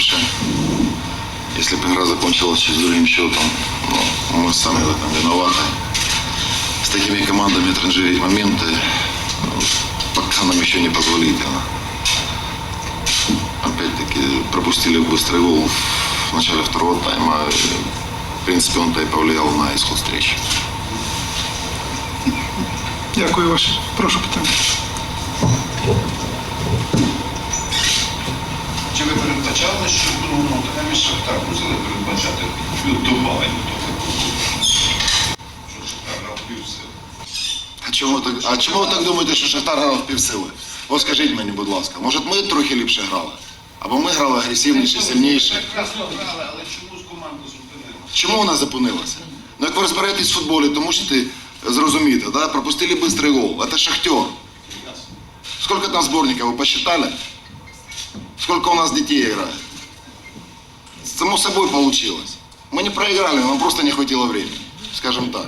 больше. Если бы игра закончилась с другим счетом, ну, мы сами в этом виноваты. С такими командами транжирить моменты ну, пока нам еще не позволительно. Опять-таки пропустили быстрый гол в начале второго тайма. И, В принципе, он-то и повлиял на исход встречи. Дякую, ваше. Прошу питання. ви передбачали, що в другому таймі Шахтар мусили передбачати добавлення до такого? Що Шахтар грав півсили. А чому ви так, а чому ви так думаєте, що Шахтар грав в півсили? От скажіть мені, будь ласка, може ми трохи ліпше грали? Або ми грали агресивніше, сильніше? Прекрасно грали, але чому з команди зупинилися? Чому вона зупинилася? Ну, як ви розбираєтесь в футболі, то мусите зрозуміти, да? пропустили быстрый гол. Это шахтер. Сколько там сборников, вы посчитали? Сколько у нас детей играет? Само собой получилось. Мы не проиграли, нам просто не хватило времени, скажем так.